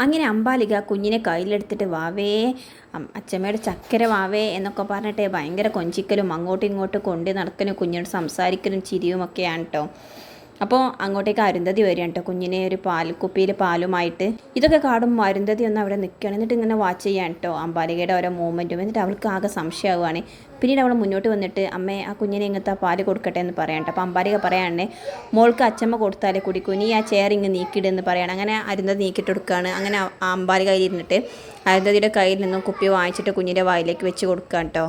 അങ്ങനെ അമ്പാലിക കുഞ്ഞിനെ കയ്യിലെടുത്തിട്ട് വാവേ അച്ഛമ്മയുടെ ചക്കര വാവേ എന്നൊക്കെ പറഞ്ഞിട്ട് ഭയങ്കര കൊഞ്ചിക്കലും അങ്ങോട്ടും ഇങ്ങോട്ടും കൊണ്ടു നടക്കലും കുഞ്ഞിനോട് സംസാരിക്കലും ചിരിയുമൊക്കെയാണ് കേട്ടോ അപ്പോൾ അങ്ങോട്ടേക്ക് അരുന്ധതി വരികയാണ് കേട്ടോ. കുഞ്ഞിനെ ഒരു പാൽ കുപ്പിയിൽ പാലുമായിട്ട്. ഇതൊക്കെ കാടും അരുന്ധതി ഒന്ന് അവിടെ നിൽക്കുകയാണ് എന്നിട്ട് ഇങ്ങനെ വാച്ച് ചെയ്യാൻ കേട്ടോ. അമ്പാലികയുടെ ഓരോ മൂവ്മെന്റും എന്നിട്ട് അവൾക്ക് ആകെ സംശയമാവുകയാണ്. പിന്നീട് അവൾ മുന്നോട്ട് വന്നിട്ട് അമ്മേ ആ കുഞ്ഞിനെ ഇങ്ങനത്തെ പാൽ കൊടുക്കട്ടെ എന്ന് പറയാം കേട്ടോ. അപ്പോൾ അമ്പാലിക പറയാണേ മോൾക്ക് അച്ചമ്മ കൊടുത്താലേ കുടിക്കൂ. നീ ആ ചെയർ ഇങ്ങ് നീക്കിടുന്ന് പറയണം. അങ്ങനെ അരുന്ധതി നീക്കിയിട്ട് കൊടുക്കുകയാണ് അങ്ങനെ ആ അമ്പാലിക കയ്യിലിരുന്നിട്ട് അരുന്ധതിയുടെ കയ്യിൽ നിന്നും കുപ്പി വാങ്ങിച്ചിട്ട് കുഞ്ഞിന്റെ വായിലേക്ക് വെച്ച് കൊടുക്കുക കേട്ടോ.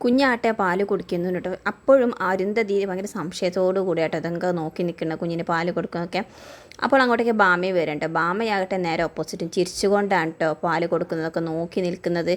കുഞ്ഞാട്ടെ പാൽ കുടിക്കുന്നു കേട്ടോ അപ്പോഴും അരുന്ധതി ഭയങ്കര സംശയത്തോടു കൂടിയായിട്ട് അതൊക്കെ നോക്കി നിൽക്കുന്ന കുഞ്ഞിന് പാൽ കൊടുക്കുന്നതൊക്കെ അപ്പോൾ അങ്ങോട്ടേക്ക് ബാമയെ വരുന്നുണ്ട് ബാമയാകട്ടെ നേരെ ഓപ്പോസിറ്റും ചിരിച്ചുകൊണ്ടാണ് കേട്ടോ പാൽ കൊടുക്കുന്നതൊക്കെ നോക്കി നിൽക്കുന്നത്.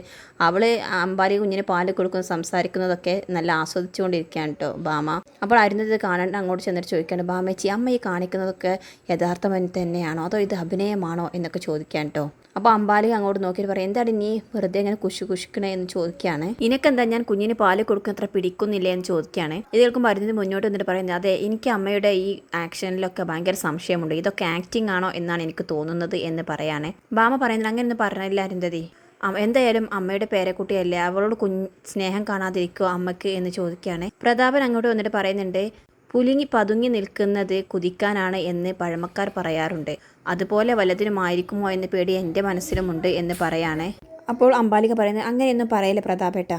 അവൾ അമ്പാരി കുഞ്ഞിന് പാൽ കൊടുക്കുന്ന സംസാരിക്കുന്നതൊക്കെ നല്ല ആസ്വദിച്ചുകൊണ്ടിരിക്കുകയാണ് കേട്ടോ ബാമ. അപ്പോൾ അരുന്നത് കാണാണ്ട് അങ്ങോട്ട് ചെന്നിട്ട് ചോദിക്കാണ് ബാമേച്ചി അമ്മ ഈ കാണിക്കുന്നതൊക്കെ യഥാർത്ഥം തന്നെയാണോ അതോ ഇത് അഭിനയമാണോ എന്നൊക്കെ ചോദിക്കാൻ കേട്ടോ അപ്പോൾ അമ്പാലി അങ്ങോട്ട് നോക്കിയിട്ട് പറയും എന്താണ് നീ വെറുതെ ഇങ്ങനെ കുശു കുശുക്കണേ എന്ന് ചോദിക്കുകയാണ്. ഇനക്കെന്താ ഞാൻ കുഞ്ഞിന് പാൽ കൊടുക്കുന്ന അത്ര പിടിക്കുന്നില്ലേ എന്ന് ചോദിക്കുകയാണ്. ഇത് കേൾക്കുമ്പോൾ അരുന്നത് മുന്നോട്ട് വന്നിട്ട് പറയുന്നത് അതെ എനിക്ക് അമ്മയുടെ ഈ ആക്ഷനിലൊക്കെ ഭയങ്കര സംശയമുണ്ട്. ഇതൊക്കെ ആക്ടിങ് ആണോ എന്നാണ് എനിക്ക് തോന്നുന്നത് എന്ന് പറയാനേ ബാമ പറയുന്നത് അങ്ങനെ ഒന്നും പറഞ്ഞില്ല അരുന്ധതി. എന്തായാലും അമ്മയുടെ പേരക്കുട്ടിയല്ലേ. അവളോട് കുഞ്ഞ് സ്നേഹം കാണാതിരിക്കുമോ അമ്മയ്ക്ക് എന്ന് ചോദിക്കുകയാണ്. പ്രതാപൻ അങ്ങോട്ട് വന്നിട്ട് പറയുന്നുണ്ട് പുലിങ്ങി പതുങ്ങി നിൽക്കുന്നത് കുതിക്കാനാണ് എന്ന് പഴമക്കാർ പറയാറുണ്ട്. അതുപോലെ വല്ലതിനുമായിരിക്കുമോ എന്ന പേടി എന്റെ മനസ്സിലുമുണ്ട് എന്ന് പറയാണേ. അപ്പോൾ അമ്പാലിക പറയുന്നത് അങ്ങനെയൊന്നും പറയില്ല പ്രതാപേട്ട.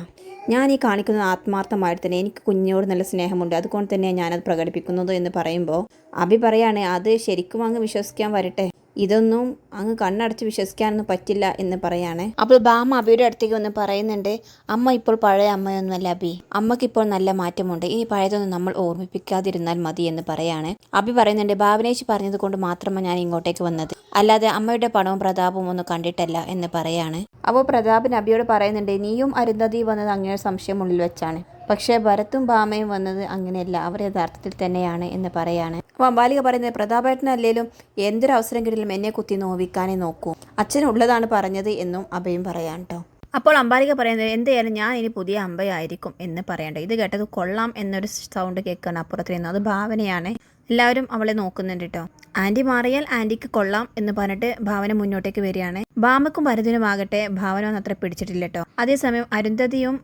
ഞാൻ ഈ കാണിക്കുന്നത് ആത്മാർത്ഥമായിട്ട് തന്നെ എനിക്ക് കുഞ്ഞിനോട് നല്ല സ്നേഹമുണ്ട്. അതുകൊണ്ട് തന്നെ ഞാനത് പ്രകടിപ്പിക്കുന്നത് എന്ന് പറയുമ്പോൾ അഭി പറയാണ് അത് ശരിക്കും അങ്ങ് വിശ്വസിക്കാൻ വരട്ടെ. ഇതൊന്നും അങ്ങ് കണ്ണടച്ച് വിശ്വസിക്കാനൊന്നും പറ്റില്ല എന്ന് പറയാണ്. അപ്പോൾ ബാമ അബിയുടെ അടുത്തേക്ക് വന്ന് പറയുന്നുണ്ട് അമ്മ ഇപ്പോൾ പഴയ അമ്മയൊന്നുമല്ല അബി. അമ്മയ്ക്കിപ്പോൾ നല്ല മാറ്റമുണ്ട്. ഇനി പഴയതൊന്നും നമ്മൾ ഓർമ്മിപ്പിക്കാതിരുന്നാൽ മതി എന്ന് പറയാണ്. അബി പറയുന്നുണ്ട് ഭാവനേച്ചി പറഞ്ഞത് കൊണ്ട് മാത്രമാണ് ഞാൻ ഇങ്ങോട്ടേക്ക് വന്നത്. അല്ലാതെ അമ്മയുടെ പണവും പ്രതാപവും ഒന്നും കണ്ടിട്ടല്ല എന്ന് പറയാണ്. അപ്പോൾ പ്രതാപൻ അബിയോട് പറയുന്നുണ്ട് നീയും അരുന്ധതി വന്നത് അങ്ങനെ സംശയം ഉള്ളിൽ വെച്ചാണ്. പക്ഷേ ഭരത്തും ഭാമയും വന്നത് അങ്ങനെയല്ല. അവർ യഥാർത്ഥത്തിൽ തന്നെയാണ് എന്ന് പറയാണ്. അമ്പാലിക പറയുന്നത് പ്രതാപേട്ടനല്ലേലും എന്തൊരു അവസരം കിട്ടിയാലും എന്നെ കുത്തി നോവിക്കാനേ നോക്കൂ. അച്ഛനുള്ളതാണ് പറഞ്ഞത് എന്നും അഭയും പറയാൻ കേട്ടോ അപ്പോൾ അമ്പാലിക പറയുന്നത് എന്തായാലും ഞാൻ ഇനി പുതിയ അമ്പയായിരിക്കും എന്ന് പറയണ്ട. ഇത് കേട്ടത് കൊള്ളാം എന്നൊരു സൗണ്ട് കേൾക്കാണ് അപ്പുറത്ത് നിന്ന്. അത് ഭാവനയാണ്. എല്ലാവരും അവളെ നോക്കുന്നുണ്ട് കേട്ടോ ആന്റി മാറിയാൽ ആന്റിക്ക് കൊള്ളാം എന്ന് പറഞ്ഞിട്ട് ഭാവന മുന്നോട്ടേക്ക് വരികയാണ്. ഭാമക്കും ഭരതനുമാകട്ടെ ഭാവന ഒന്നും അത്ര പിടിച്ചിട്ടില്ല കേട്ടോ അതേസമയം അരുന്ധതിയും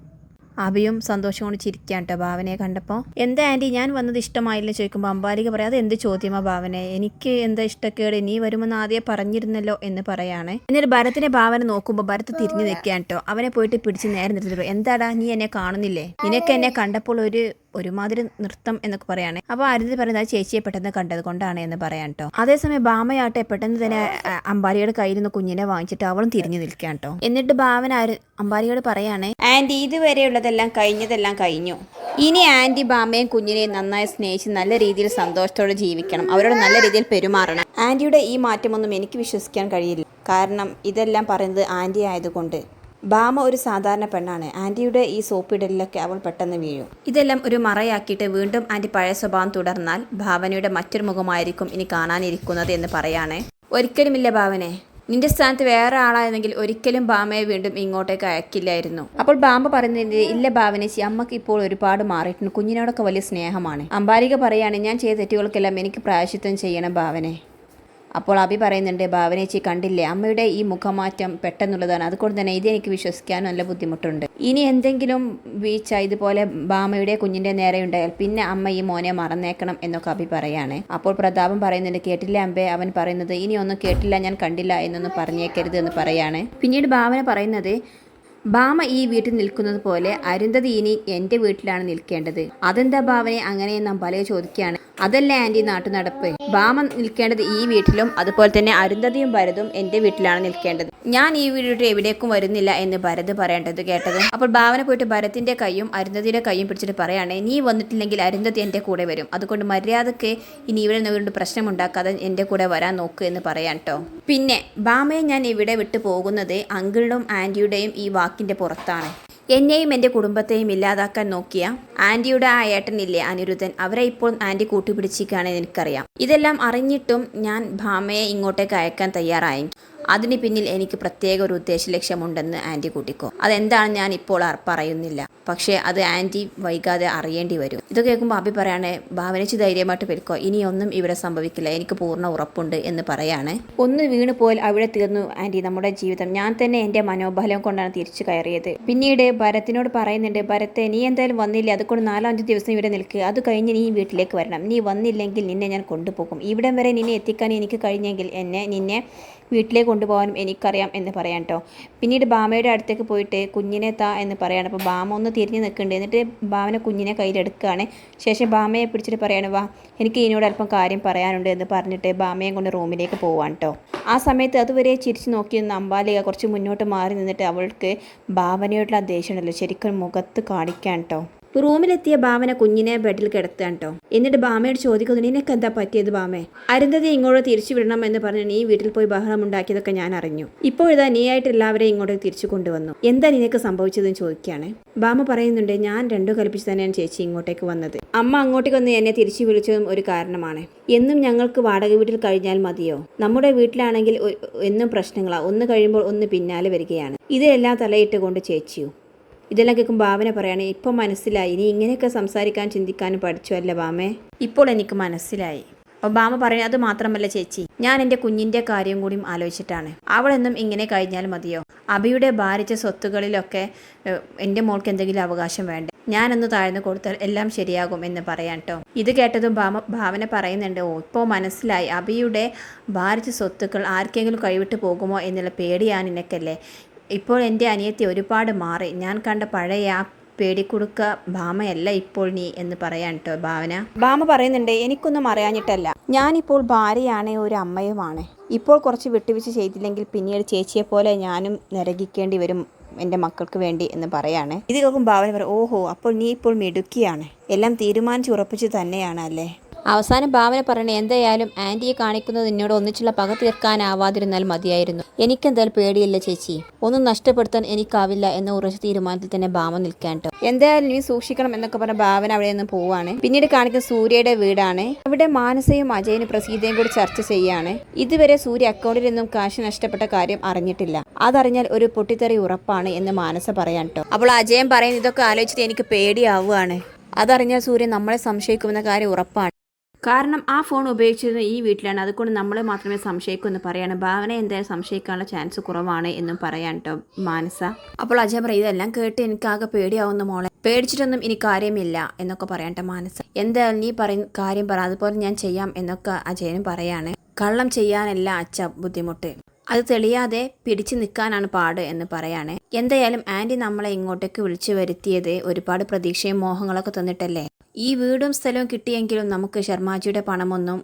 അഭിയും സന്തോഷം കൊണ്ട് ചിരിക്കാൻ കേട്ടോ ഭാവനയെ കണ്ടപ്പോൾ എന്താ ആന്റി ഞാൻ വന്നത് ഇഷ്ടമായില്ല ചോദിക്കുമ്പോൾ അമ്പാലിക പറയാം അത് എന്ത് ചോദ്യമാ ഭാവനെ? എനിക്ക് എന്താ ഇഷ്ടക്കേട്? നീ വരുമെന്ന് ആദ്യം പറഞ്ഞിരുന്നല്ലോ എന്ന് പറയാണ്. എന്നിട്ട് ഭരത്തിനെ ഭാവന നോക്കുമ്പോൾ ഭരത്ത് തിരിഞ്ഞു നിൽക്കാൻ കേട്ടോ അവനെ പോയിട്ട് പിടിച്ച് നേരെ നിർത്തിയിട്ട് എന്താടാ നീ എന്നെ കാണുന്നില്ലേ? നിനക്ക് എന്നെ കണ്ടപ്പോൾ ഒരു ഒരുമാതിരി നൃത്തം എന്നൊക്കെ പറയാണ്. അപ്പോൾ ആരതി പറയുന്നത് ആ ചേച്ചിയെ പെട്ടെന്ന് കണ്ടത് കൊണ്ടാണ് എന്ന് പറയാൻ കേട്ടോ അതേസമയം ഭാമയാട്ടെ പെട്ടെന്ന് തന്നെ അമ്പാരിയുടെ കയ്യിൽ നിന്ന് കുഞ്ഞിനെ വാങ്ങിച്ചിട്ട് അവളും തിരിഞ്ഞു നിൽക്കാൻ കേട്ടോ എന്നിട്ട് ബാമൻ ആര് അമ്പാലിയോട് പറയാണ് ഇതുവരെ ഉള്ളതെല്ലാം കഴിഞ്ഞതെല്ലാം കഴിഞ്ഞു. ഇനി ആന്റി ബാമയും കുഞ്ഞിനെയും നന്നായി സ്നേഹിച്ച് നല്ല രീതിയിൽ സന്തോഷത്തോടെ ജീവിക്കണം. അവരോട് നല്ല രീതിയിൽ പെരുമാറണം. ആന്റിയുടെ ഈ മാറ്റമൊന്നും എനിക്ക് വിശ്വസിക്കാൻ കഴിയില്ല. കാരണം ഇതെല്ലാം പറയുന്നത് ആന്റി ആയതുകൊണ്ട്. ബാമ ഒരു സാധാരണ പെണ്ണാണ്. ആന്റിയുടെ ഈ സോപ്പിടലിലൊക്കെ അവൾ പെട്ടെന്ന് വീഴും. ഇതെല്ലാം ഒരു മറയാക്കിയിട്ട് വീണ്ടും ആന്റി പഴയ സ്വഭാവം തുടർന്നാൽ ഭാവനയുടെ മറ്റൊരു മുഖമായിരിക്കും ഇനി കാണാനിരിക്കുന്നത് എന്ന് പറയാണ്. ഒരിക്കലുമില്ല ഭാവനെ നിന്റെ സ്ഥാനത്ത് വേറെ ആളായിരുന്നെങ്കിൽ ഒരിക്കലും ബാമയെ വീണ്ടും ഇങ്ങോട്ടേക്ക് അയക്കില്ലായിരുന്നു. അപ്പോൾ ബാമ്പ പറയുന്നത് ഇല്ല ഭാവനേശി അമ്മയ്ക്ക് ഇപ്പോൾ ഒരുപാട് മാറിയിട്ടുണ്ട്. കുഞ്ഞിനോടൊക്കെ വലിയ സ്നേഹമാണ്. അമ്പാരിക പറയാണ് ഞാൻ ചെയ്ത തെറ്റുകൾക്കെല്ലാം എനിക്ക് പ്രായശിത്വം ചെയ്യണം ഭാവനെ അപ്പോൾ അഭി പറയുന്നുണ്ട് ഭാവനേച്ചി കണ്ടില്ലേ? അമ്മയുടെ ഈ മുഖമാറ്റം പെട്ടെന്നുള്ളതാണ്. അതുകൊണ്ട് തന്നെ ഇതെനിക്ക് വിശ്വസിക്കാൻ നല്ല ബുദ്ധിമുട്ടുണ്ട്. ഇനി എന്തെങ്കിലും വീഴ്ച ഇതുപോലെ ഭാമയുടെ കുഞ്ഞിന്റെ നേരെ ഉണ്ടായാൽ പിന്നെ അമ്മ ഈ മോനെ മറന്നേക്കണം എന്നൊക്കെ അഭി പറയാണ്. അപ്പോൾ പ്രതാപം പറയുന്നുണ്ട് കേട്ടില്ല അമ്പേ. അവൻ പറയുന്നത് ഇനി ഒന്നും കേട്ടില്ല ഞാൻ കണ്ടില്ല എന്നൊന്നും പറഞ്ഞേക്കരുത് എന്ന് പറയാണ്. പിന്നീട് ഭാവന പറയുന്നത് ഭാമ ഈ വീട്ടിൽ നിൽക്കുന്നത് പോലെ അരുന്ധതി ഇനി എന്റെ വീട്ടിലാണ് നിൽക്കേണ്ടത്. അതെന്താ ഭാവനെ അങ്ങനെയെന്ന് അമ്പാലയെ ചോദിക്കുകയാണ്. അതല്ല ആന്റി നാട്ടു നടപ്പ് ഭാമ നിൽക്കേണ്ടത് ഈ വീട്ടിലും അതുപോലെ തന്നെ അരുന്ധതിയും ഭരതും എന്റെ വീട്ടിലാണ് നിൽക്കേണ്ടത്. ഞാൻ ഈ വീട്ടിൽ എവിടേക്കും വരുന്നില്ല എന്ന് ഭരത് പറയേണ്ടത് കേട്ടത്. അപ്പോൾ ഭാവന പോയിട്ട് ഭരത്തിന്റെ കൈയും അരുന്ധതിയുടെ കൈയും പിടിച്ചിട്ട് പറയുകയാണെ നീ വന്നിട്ടില്ലെങ്കിൽ അരുന്ധതി എന്റെ കൂടെ വരും. അതുകൊണ്ട് മര്യാദയ്ക്ക് ഇനി ഇവിടെ പ്രശ്നം ഉണ്ടാക്കാതെ എന്റെ കൂടെ വരാൻ നോക്ക് എന്ന് പറയാൻ കേട്ടോ പിന്നെ ഭാമയെ ഞാൻ ഇവിടെ വിട്ടു പോകുന്നത് അങ്കിളും ആന്റിയുടെയും ഈ വാക്കിന്റെ പുറത്താണ്. എന്നെയും എന്റെ കുടുംബത്തെയും ഇല്ലാതാക്കാൻ നോക്കിയ ആന്റിയുടെ ആ ഏട്ടനില്ലേ അനിരുദ്ധൻ അവരെ ഇപ്പോൾ ആന്റി കൂട്ടിപ്പിടിച്ചിരിക്കുകയാണെന്ന് എനിക്കറിയാം. ഇതെല്ലാം അറിഞ്ഞിട്ടും ഞാൻ ഭാമയെ ഇങ്ങോട്ടേക്ക് അയക്കാൻ തയ്യാറായി. അതിന് പിന്നിൽ എനിക്ക് പ്രത്യേക ഒരു ഉദ്ദേശ ലക്ഷ്യമുണ്ടെന്ന് ആന്റി കൂട്ടിക്കോ. അതെന്താണ് ഞാൻ ഇപ്പോൾ പറയുന്നില്ല. പക്ഷേ അത് ആന്റി വൈകാതെ അറിയേണ്ടി വരും. ഇത് കേൾക്കുമ്പോൾ അഭി പറയാണ് ഭാവനച്ച് ധൈര്യമായിട്ട് പെരുക്കോ. ഇനിയൊന്നും ഇവിടെ സംഭവിക്കില്ല. എനിക്ക് പൂർണ ഉറപ്പുണ്ട് എന്ന് പറയാണ്. ഒന്ന് വീണ് പോയാൽ അവിടെ തീർന്നു ആന്റി നമ്മുടെ ജീവിതം. ഞാൻ തന്നെ എന്റെ മനോബലം കൊണ്ടാണ് തിരിച്ചു കയറിയത്. പിന്നീട് ഭരത്തിനോട് പറയുന്നുണ്ട് ഭരത്തെ നീ എന്തായാലും വന്നില്ല? അതുകൊണ്ട് നാലോ അഞ്ച് ദിവസം ഇവിടെ നിൽക്കുക അത് കഴിഞ്ഞ് നീ വീട്ടിലേക്ക് വരണം. നീ വന്നില്ലെങ്കിൽ നിന്നെ ഞാൻ കൊണ്ടുപോകും. ഇവിടം വരെ നിന്നെ എത്തിക്കാൻ എനിക്ക് കഴിഞ്ഞെങ്കിൽ എന്നെ നിന്നെ വീട്ടിലേക്ക് കൊണ്ടുപോകാനും എനിക്കറിയാം എന്ന് പറയാം കേട്ടോ പിന്നീട് ബാമയുടെ അടുത്തേക്ക് പോയിട്ട് കുഞ്ഞിനെ താ എന്ന് പറയാണ്. അപ്പോൾ ബാമ ഒന്ന് തിരിഞ്ഞ് നിൽക്കുന്നുണ്ട്. എന്നിട്ട് ബാമനെ കുഞ്ഞിനെ കയ്യിലെടുക്കുകയാണ്. ശേഷം ബാമയെ പിടിച്ചിട്ട് പറയാണ് വാ എനിക്ക് ഇതിനോട് അല്പം കാര്യം പറയാനുണ്ട് എന്ന് പറഞ്ഞിട്ട് ബാമയെ കൊണ്ട് റൂമിലേക്ക് പോവാണ് കേട്ടോ ആ സമയത്ത് അതുവരെ ചിരിച്ചു നോക്കി നിന്ന അമ്പാലിക കുറച്ച് മുന്നോട്ട് മാറി നിന്നിട്ട് അവൾക്ക് ഭാവനയോടുള്ള ദേഷ്യമുണ്ടല്ലോ. ദേഷ്യം ശരിക്കും മുഖത്ത് കാണിക്കാൻ കേട്ടോ റൂമിലെത്തിയ ഭാവന കുഞ്ഞിനെ ബെഡിൽ കിടത്താൻ കേട്ടോ. എന്നിട്ട് ബാമയോട് ചോദിക്കുന്നു നിനക്ക് എന്താ പറ്റിയത് ബാമേ അരുന്ധതി ഇങ്ങോട്ട് തിരിച്ചു വിടണം എന്ന് പറഞ്ഞ് നീ വീട്ടിൽ പോയി ബഹളം ഉണ്ടാക്കിയതൊക്കെ ഞാൻ അറിഞ്ഞു. ഇപ്പോഴിതാ നീ ആയിട്ട് എല്ലാവരെയും ഇങ്ങോട്ട് തിരിച്ചു കൊണ്ടുവന്നു. എന്താ നിനക്ക് സംഭവിച്ചതെന്ന് ചോദിക്കുകയാണ്. ബാമ പറയുന്നുണ്ട് ഞാൻ രണ്ടു കൽപ്പിച്ച് തന്നെയാണ് ചേച്ചി ഇങ്ങോട്ടേക്ക് വന്നത്. അമ്മ അങ്ങോട്ടേക്ക് വന്ന് എന്നെ തിരിച്ചു വിളിച്ചതും ഒരു കാരണമാണ്. എന്നും ഞങ്ങൾക്ക് വാടക വീട്ടിൽ കഴിഞ്ഞാൽ മതിയോ? നമ്മുടെ വീട്ടിലാണെങ്കിൽ എന്നും പ്രശ്നങ്ങളാണ് ഒന്ന് കഴിയുമ്പോൾ ഒന്ന് പിന്നാലെ വരികയാണ്. ഇതെല്ലാം തലയിട്ട് കൊണ്ട് ചേച്ചിയോ? ഇതെല്ലാം കേൾക്കും ഭാവന പറയാണ് ഇപ്പോൾ മനസ്സിലായി. ഇനി ഇങ്ങനെയൊക്കെ സംസാരിക്കാൻ ചിന്തിക്കാനും പഠിച്ചു അല്ല ബാമേ ഇപ്പോൾ എനിക്ക് മനസ്സിലായി. അപ്പോൾ ബാമ പറയുന്നത് അത് മാത്രമല്ല ചേച്ചി ഞാൻ എന്റെ കുഞ്ഞിന്റെ കാര്യം കൂടിയും ആലോചിച്ചിട്ടാണ്. അവളെന്നും ഇങ്ങനെ കഴിഞ്ഞാൽ മതിയോ? അഭിയുടെ ഭാരിച്ച സ്വത്തുകളിലൊക്കെ എന്റെ മോൾക്ക് എന്തെങ്കിലും അവകാശം വേണ്ടേ? ഞാനൊന്ന് താഴ്ന്നു കൊടുത്താൽ എല്ലാം ശരിയാകും എന്ന് പറയാം കേട്ടോ ഇത് കേട്ടതും ഭാമ ഭാവന പറയുന്നുണ്ട് ഓ ഇപ്പോൾ മനസ്സിലായി. അഭിയുടെ ഭാരിച്ച സ്വത്തുക്കൾ ആർക്കെങ്കിലും കഴിവിട്ട് പോകുമോ എന്നുള്ള പേടിയാണ് നിനക്കല്ലേ? ഇപ്പോൾ എന്റെ അനിയത്തി ഒരുപാട് മാറി. ഞാൻ കണ്ട പഴയ ആ പേടിക്കുടുക്ക ഭാമയല്ല ഇപ്പോൾ നീ എന്ന് പറയാൻ കേട്ടോ ഭാവന. ഭാമ പറയുന്നുണ്ട് എനിക്കൊന്നും അറിയാഞ്ഞിട്ടല്ല. ഞാനിപ്പോൾ ഭാര്യയാണ് ഒരു അമ്മയുമാണ്. ഇപ്പോൾ കുറച്ച് വിട്ടുവീഴ്ച ചെയ്തില്ലെങ്കിൽ പിന്നീട് ചേച്ചിയെ പോലെ ഞാനും നരകിക്കേണ്ടി വരും എന്റെ മക്കൾക്ക് വേണ്ടി എന്ന് പറയാണ്. ഇത് കേൾക്കും ഭാവന പറയും ഓഹോ അപ്പോൾ നീ ഇപ്പോൾ മിടുക്കിയാണ്. എല്ലാം തീരുമാനിച്ച് ഉറപ്പിച്ച് തന്നെയാണ് അല്ലേ? അവസാനം ഭാവന പറഞ്ഞ എന്തായാലും ആന്റിയെ കാണിക്കുന്നത് എന്നോട് ഒന്നിച്ചുള്ള പക തീർക്കാനാവാതിരുന്നാൽ മതിയായിരുന്നു. എനിക്കെന്തായാലും പേടിയില്ല ചേച്ചി? ഒന്നും നഷ്ടപ്പെടുത്താൻ എനിക്കാവില്ല എന്ന ഉറച്ച തീരുമാനത്തിൽ തന്നെ ഭാമ നിൽക്കാൻ എന്തായാലും നീ സൂക്ഷിക്കണം എന്നൊക്കെ പറഞ്ഞ ഭാവന അവിടെ നിന്ന് പോവാണ്. പിന്നീട് കാണിക്കുന്ന സൂര്യയുടെ വീടാണ്. അവിടെ മാനസയും അജയനും പ്രസീതയും കൂടി ചർച്ച ചെയ്യാണ്. ഇതുവരെ സൂര്യ അക്കൗണ്ടിൽ നിന്നും കാശ് നഷ്ടപ്പെട്ട കാര്യം അറിഞ്ഞിട്ടില്ല. അതറിഞ്ഞാൽ ഒരു പൊട്ടിത്തെറി ഉറപ്പാണ് എന്ന് മാനസ പറയാൻ കേട്ടോ. അപ്പോൾ അജയൻ പറയുന്നത് ഇതൊക്കെ ആലോചിച്ചിട്ട് എനിക്ക് പേടിയാവുകയാണ്. അതറിഞ്ഞാൽ സൂര്യൻ നമ്മളെ സംശയിക്കുമെന്ന കാര്യം ഉറപ്പാണ്. കാരണം ആ ഫോൺ ഉപയോഗിച്ചിരുന്ന ഈ വീട്ടിലാണ്. അതുകൊണ്ട് നമ്മളെ മാത്രമേ സംശയിക്കൂ എന്ന് പറയാണ്. ഭാവന എന്തായാലും സംശയിക്കാനുള്ള ചാൻസ് കുറവാണ് എന്നും പറയാൻ കേട്ടോ മാനസ. അപ്പോൾ അജയ് പറയും ഇതെല്ലാം കേട്ട് എനിക്കാകെ പേടിയാവുന്ന മോളെ. പേടിച്ചിട്ടൊന്നും ഇനി കാര്യമില്ല എന്നൊക്കെ പറയട്ടെ മാനസ. എന്തായാലും നീ പറയും കാര്യം പറ. അതുപോലെ ഞാൻ ചെയ്യാം എന്നൊക്കെ അജയനും പറയാണ്. കള്ളം ചെയ്യാനല്ല അച്ഛ ബുദ്ധിമുട്ട്. അത് തെളിയാതെ പിടിച്ചു നിൽക്കാനാണ് പാട് എന്ന് പറയാണ്. എന്തായാലും ആന്റി നമ്മളെ ഇങ്ങോട്ടേക്ക് വിളിച്ചു വരുത്തിയത് ഒരുപാട് പ്രതീക്ഷയും മോഹങ്ങളൊക്കെ തന്നിട്ടല്ലേ? ഈ വീടും സ്ഥലവും കിട്ടിയെങ്കിലും നമുക്ക് ശർമാജിയുടെ പണമൊന്നും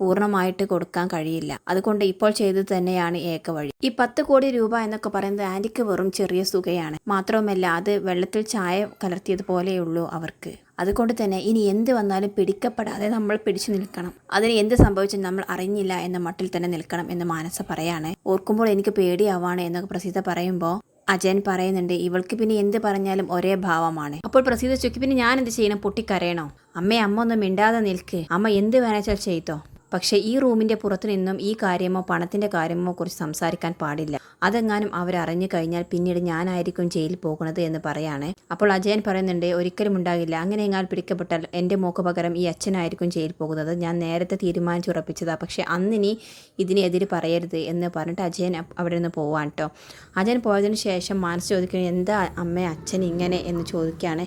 പൂർണമായിട്ട് കൊടുക്കാൻ കഴിയില്ല. അതുകൊണ്ട് ഇപ്പോൾ ചെയ്തത് തന്നെയാണ് ഏക വഴി. ഈ പത്ത് കോടി രൂപ എന്നൊക്കെ പറയുന്നത് ആന്റിക്ക് വെറും ചെറിയ തുകയാണ്. മാത്രവുമല്ല അത് വെള്ളത്തിൽ ചായ കലർത്തിയതുപോലെയുള്ളൂ അവർക്ക്. അതുകൊണ്ട് തന്നെ ഇനി എന്ത് വന്നാലും പിടിക്കപ്പെടാതെ നമ്മൾ പിടിച്ചു നിൽക്കണം. അതിന് എന്ത് സംഭവിച്ചും നമ്മൾ അറിഞ്ഞില്ല എന്ന മട്ടിൽ തന്നെ നിൽക്കണം എന്ന് മാനസ പറയാണ്. ഓർക്കുമ്പോൾ എനിക്ക് പേടിയാവാണ് എന്നൊക്കെ പ്രസീത പറയുമ്പോൾ അജയൻ പറയുന്നുണ്ട് ഇവൾക്ക് പിന്നെ എന്ത് പറഞ്ഞാലും ഒരേ ഭാവമാണ്. അപ്പോൾ പ്രസീത ചുക്കി പിന്നെ ഞാൻ എന്ത് ചെയ്യണം? പൊട്ടിക്കരയണോ? അമ്മേ അമ്മ ഒന്നും മിണ്ടാതെ നിൽക്ക്. അമ്മ എന്ത് വേണച്ചാൽ ചെയ്തോ. പക്ഷേ ഈ റൂമിന്റെ പുറത്തു നിന്നും ഈ കാര്യമോ പണത്തിന്റെ കാര്യമോ കുറിച്ച് സംസാരിക്കാൻ പാടില്ല. അതെങ്ങാനും അവരറിഞ്ഞു കഴിഞ്ഞാൽ പിന്നീട് ഞാനായിരിക്കും ജയിലിൽ പോകുന്നത് എന്ന് പറയാണ്. അപ്പോൾ അജയൻ പറയുന്നുണ്ട് ഒരിക്കലും ഉണ്ടാകില്ല. അങ്ങനെ എങ്ങാൻ പിടിക്കപ്പെട്ടാൽ എന്റെ മോക്ക് പകരം ഈ അച്ഛനായിരിക്കും ജയിലിൽ പോകുന്നത്. ഞാൻ നേരത്തെ തീരുമാനിച്ചുറപ്പിച്ചതാണ് പക്ഷേ അന്നിനി ഇതിനെതിരെ പറയരുത് എന്ന് പറഞ്ഞിട്ട് അജയൻ അവിടെ നിന്ന് പോവാൻ കേട്ടോ അജയൻ പോയതിനു ശേഷം മനസ്സ് ചോദിക്കുന്നത് എന്താ അമ്മ അച്ഛൻ ഇങ്ങനെ? എന്ന് ചോദിക്കുകയാണ്.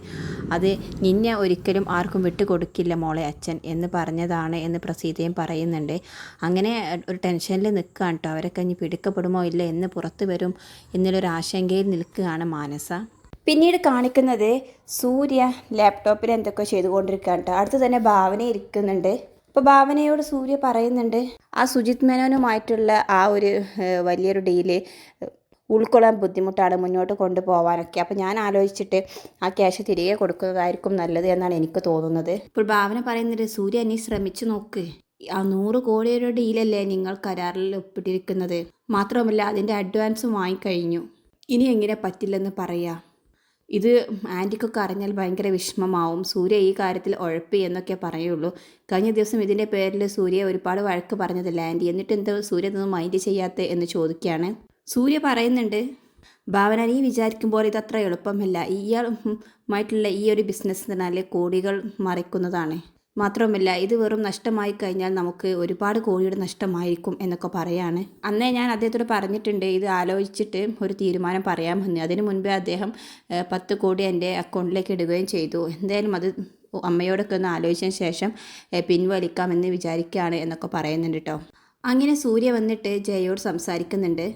അത് നിന്നെ ഒരിക്കലും ആർക്കും വിട്ടുകൊടുക്കില്ല മോളെ അച്ഛൻ എന്ന് പറഞ്ഞതാണ് എന്ന് പ്രസീതയും പറയുന്നുണ്ട്. അങ്ങനെ ഒരു ടെൻഷനിൽ നിൽക്കുകയാണ് കേട്ടോ അവരൊക്കെ ഇനി പിടിക്കപ്പെടുമോ ഇല്ല എന്ന് പുറത്ത് വരും എന്നുള്ളൊരു ആശങ്കയിൽ നിൽക്കുകയാണ് മാനസ. പിന്നീട് കാണിക്കുന്നത് സൂര്യ ലാപ്ടോപ്പിൽ എന്തൊക്കെ ചെയ്തുകൊണ്ടിരിക്കുകയാണ് കേട്ടോ അടുത്ത് തന്നെ ഭാവന ഇരിക്കുന്നുണ്ട്. അപ്പോൾ ഭാവനയോട് സൂര്യ പറയുന്നുണ്ട് ആ സുജിത് മേനോനുമായിട്ടുള്ള ആ ഒരു വലിയൊരു ഡീൽ ഉൾക്കൊള്ളാൻ ബുദ്ധിമുട്ടാണ് മുന്നോട്ട് കൊണ്ടുപോകാനൊക്കെ അപ്പോൾ ഞാൻ ആലോചിച്ചിട്ട് ആ ക്യാഷ് തിരികെ കൊടുക്കുന്നതായിരിക്കും നല്ലത് എന്നാണ് എനിക്ക് തോന്നുന്നത്. ഇപ്പോൾ ഭാവന പറയുന്നുണ്ട് സൂര്യ നീ ശ്രമിച്ചു നോക്ക്. ആ നൂറ് കോടിയുടെ ഡീലല്ലേ നിങ്ങൾ കരാറിൽ ഒപ്പിട്ടിരിക്കുന്നത്? മാത്രമല്ല അതിന്റെ അഡ്വാൻസും വാങ്ങിക്കഴിഞ്ഞു. ഇനി എങ്ങനെ പറ്റില്ലെന്ന് പറയാ. ഇത് ആന്റിക്കൊക്കെ അറിഞ്ഞാൽ ഭയങ്കര വിഷമമാവും. സൂര്യ ഈ കാര്യത്തിൽ ഉഴപ്പി എന്നൊക്കെ പറയുള്ളൂ. കഴിഞ്ഞ ദിവസം ഇതിന്റെ പേരിൽ സൂര്യ ഒരുപാട് വഴക്ക് പറഞ്ഞതല്ല ആന്റി എന്നിട്ട് എന്താ സൂര്യ ഇതൊന്നും മൈൻഡ് ചെയ്യാത്ത എന്ന് ചോദിക്കുകയാണ്. സൂര്യ പറയുന്നുണ്ട് ഭാവന നീ വിചാരിക്കുമ്പോൾ ഇതത്ര എളുപ്പമല്ല. ഇയാളുമായിട്ടുള്ള ഈ ഒരു ബിസിനസ് എന്ന് പറഞ്ഞാൽ കോടികൾ മറിക്കുന്നതാണ്. മാത്രമല്ല ഇത് വെറും നഷ്ടമായി കഴിഞ്ഞാൽ നമുക്ക് ഒരുപാട് കോഴിയുടെ നഷ്ടമായിരിക്കും എന്നൊക്കെ പറയാണ്. അന്നേ ഞാൻ അദ്ദേഹത്തോട് പറഞ്ഞിട്ടുണ്ട് ഇത് ആലോചിച്ചിട്ട് ഒരു തീരുമാനം പറയാമെന്ന്. അതിനു മുൻപേ അദ്ദേഹം പത്ത് കോടി എന്റെ അക്കൗണ്ടിലേക്ക് ഇടുകയും ചെയ്തു. എന്തായാലും അത് അമ്മയോടൊക്കെ ഒന്ന് ആലോചിച്ചതിന് ശേഷം പിൻവലിക്കാമെന്ന് വിചാരിക്കുകയാണ് എന്നൊക്കെ പറയുന്നുണ്ട് കേട്ടോ. അങ്ങനെ സൂര്യ വന്നിട്ട് ജയയോട് സംസാരിക്കുന്നുണ്ട്.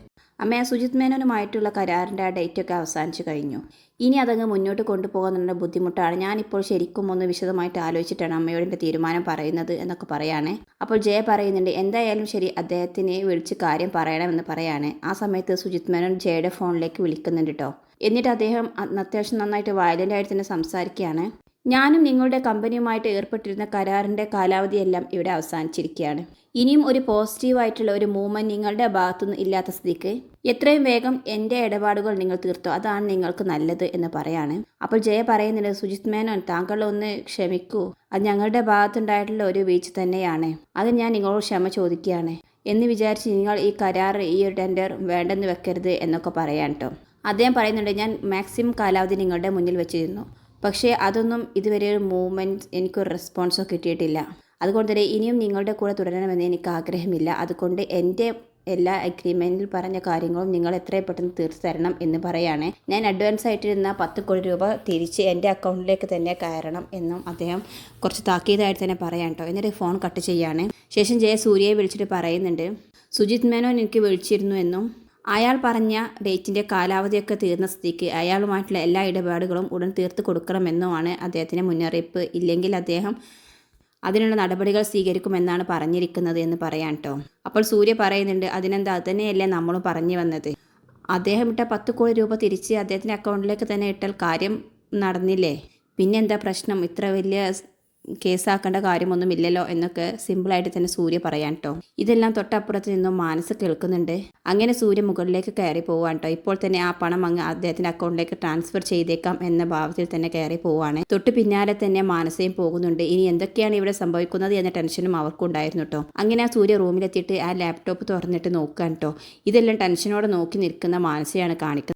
അമ്മ ആ സുജിത് മേനോനുമായിട്ടുള്ള കരാറിന്റെ ആ ഡേറ്റൊക്കെ അവസാനിച്ചു കഴിഞ്ഞു. ഇനി അതങ്ങ് മുന്നോട്ട് കൊണ്ടുപോകുന്നതിന്റെ ബുദ്ധിമുട്ടാണ്. ഞാനിപ്പോൾ ശരിക്കും ഒന്ന് വിശദമായിട്ട് ആലോചിച്ചിട്ടാണ് അമ്മയോട് എന്റെ തീരുമാനം പറയുന്നത് എന്നൊക്കെ പറയുകയാണ് അപ്പോൾ ജയ പറയുന്നുണ്ട് എന്തായാലും ശരി അദ്ദേഹത്തിനെ വിളിച്ച് കാര്യം പറയണമെന്ന് പറയാണ്. ആ സമയത്ത് സുജിത് മേനോൻ ജയയുടെ ഫോണിലേക്ക് വിളിക്കുന്നുണ്ട് കേട്ടോ എന്നിട്ട് അദ്ദേഹം അത്യാവശ്യം നന്നായിട്ട് വയലന്റ് ആയിട്ട് തന്നെ സംസാരിക്കുകയാണ്. ഞാനും നിങ്ങളുടെ കമ്പനിയുമായിട്ട് ഏർപ്പെട്ടിരുന്ന കരാറിന്റെ കാലാവധിയെല്ലാം ഇവിടെ അവസാനിച്ചിരിക്കുകയാണ്. ഇനിയും ഒരു പോസിറ്റീവായിട്ടുള്ള ഒരു മൂവ്മെന്റ് നിങ്ങളുടെ ഭാഗത്തുനിന്ന് ഇല്ലാത്ത സ്ഥിതിക്ക് എത്രയും വേഗം എന്റെ ഇടപാടുകൾ നിങ്ങൾ തീർത്തോ അതാണ് നിങ്ങൾക്ക് നല്ലത് എന്ന് പറയാണ്. അപ്പോൾ ജയ പറയുന്നുണ്ട് സുജിത് മേനോൻ താങ്കൾ ഒന്ന് ക്ഷമിക്കൂ. അത് ഞങ്ങളുടെ ഭാഗത്തുണ്ടായിട്ടുള്ള ഒരു വീഴ്ച തന്നെയാണ്. അത് ഞാൻ നിങ്ങളോട് ക്ഷമ ചോദിക്കുകയാണ്. എന്ന് വിചാരിച്ച് നിങ്ങൾ ഈ കരാർ ഈ ഒരു ടെൻഡർ വേണ്ടെന്ന് വെക്കരുത് എന്നൊക്കെ പറയാൻ കേട്ടോ അദ്ദേഹം പറയുന്നുണ്ട് ഞാൻ മാക്സിമം കാലാവധി നിങ്ങളുടെ മുന്നിൽ വെച്ചിരുന്നു. പക്ഷേ അതൊന്നും ഇതുവരെ ഒരു മൂവ്മെന്റ് എനിക്കൊരു റെസ്പോൺസോ കിട്ടിയിട്ടില്ല. അതുകൊണ്ട് തന്നെ ഇനിയും നിങ്ങളുടെ കൂടെ തുടരണമെന്ന് എനിക്ക് ആഗ്രഹമില്ല അതുകൊണ്ട് എന്റെ എല്ലാ അഗ്രിമെന്റിൽ പറഞ്ഞ കാര്യങ്ങളും നിങ്ങൾ എത്രയും പെട്ടെന്ന് തീർത്ത് തരണം എന്ന് പറയാണ്. ഞാൻ അഡ്വാൻസ് ആയിട്ടിരുന്ന പത്ത് കോടി രൂപ തിരിച്ച് എന്റെ അക്കൗണ്ടിലേക്ക് തന്നെ കയറണം എന്നും അദ്ദേഹം കുറച്ച് താക്കീതായിട്ട് തന്നെ പറയാം കേട്ടോ എന്നിട്ട് ഫോൺ കട്ട് ചെയ്യാണ്. ശേഷം ജയ സൂര്യയെ വിളിച്ചിട്ട് പറയുന്നുണ്ട് സുജിത് മേനോൻ എനിക്ക് വിളിച്ചിരുന്നു എന്നും അയാൾ പറഞ്ഞ ഡേറ്റിന്റെ കാലാവധിയൊക്കെ തീർന്ന സ്ഥിതിക്ക് അയാളുമായിട്ടുള്ള എല്ലാ ഇടപാടുകളും ഉടൻ തീർത്ത് കൊടുക്കണമെന്നുമാണ് അദ്ദേഹത്തിന്റെ മുന്നറിയിപ്പ്. ഇല്ലെങ്കിൽ അദ്ദേഹം അതിനുള്ള നടപടികൾ സ്വീകരിക്കുമെന്നാണ് പറഞ്ഞിരിക്കുന്നത് എന്ന് പറയാൻ കേട്ടോ അപ്പോൾ സൂര്യ പറയുന്നുണ്ട് അതിനെന്താ? അതുതന്നെയല്ലേ നമ്മളും പറഞ്ഞു വന്നത്. അദ്ദേഹം ഇട്ട പത്ത് കോടി രൂപ തിരിച്ച് അദ്ദേഹത്തിന്റെ അക്കൗണ്ടിലേക്ക് തന്നെ ഇട്ടാൽ കാര്യം നടന്നില്ലേ? പിന്നെന്താ പ്രശ്നം? ഇത്ര വലിയ കേസാക്കേണ്ട കാര്യമൊന്നുമില്ലല്ലോ എന്നൊക്കെ സിമ്പിളായിട്ട് തന്നെ സൂര്യ പറയാൻ കേട്ടോ ഇതെല്ലാം തൊട്ടപ്പുറത്ത് നിന്നും മാനസ് കേൾക്കുന്നുണ്ട്. അങ്ങനെ സൂര്യ മുകളിലേക്ക് കയറി പോവാൻ കേട്ടോ ഇപ്പോൾ തന്നെ ആ പണം അങ്ങ് അദ്ദേഹത്തിന്റെ അക്കൗണ്ടിലേക്ക് ട്രാൻസ്ഫർ ചെയ്തേക്കാം എന്ന ഭാവത്തിൽ തന്നെ കയറി പോവാണ്. തൊട്ട് പിന്നാലെ തന്നെ മാനസയും പോകുന്നുണ്ട്. ഇനി എന്തൊക്കെയാണ് ഇവിടെ സംഭവിക്കുന്നത് എന്ന ടെൻഷനും അവർക്കുണ്ടായിരുന്നു കേട്ടോ അങ്ങനെ ആ സൂര്യ റൂമിലെത്തിയിട്ട് ആ ലാപ്ടോപ്പ് തുറന്നിട്ട് നോക്കാൻ കേട്ടോ ഇതെല്ലാം ടെൻഷനോടെ നോക്കി നിൽക്കുന്ന മാനസയാണ് കാണിക്കുന്നത്.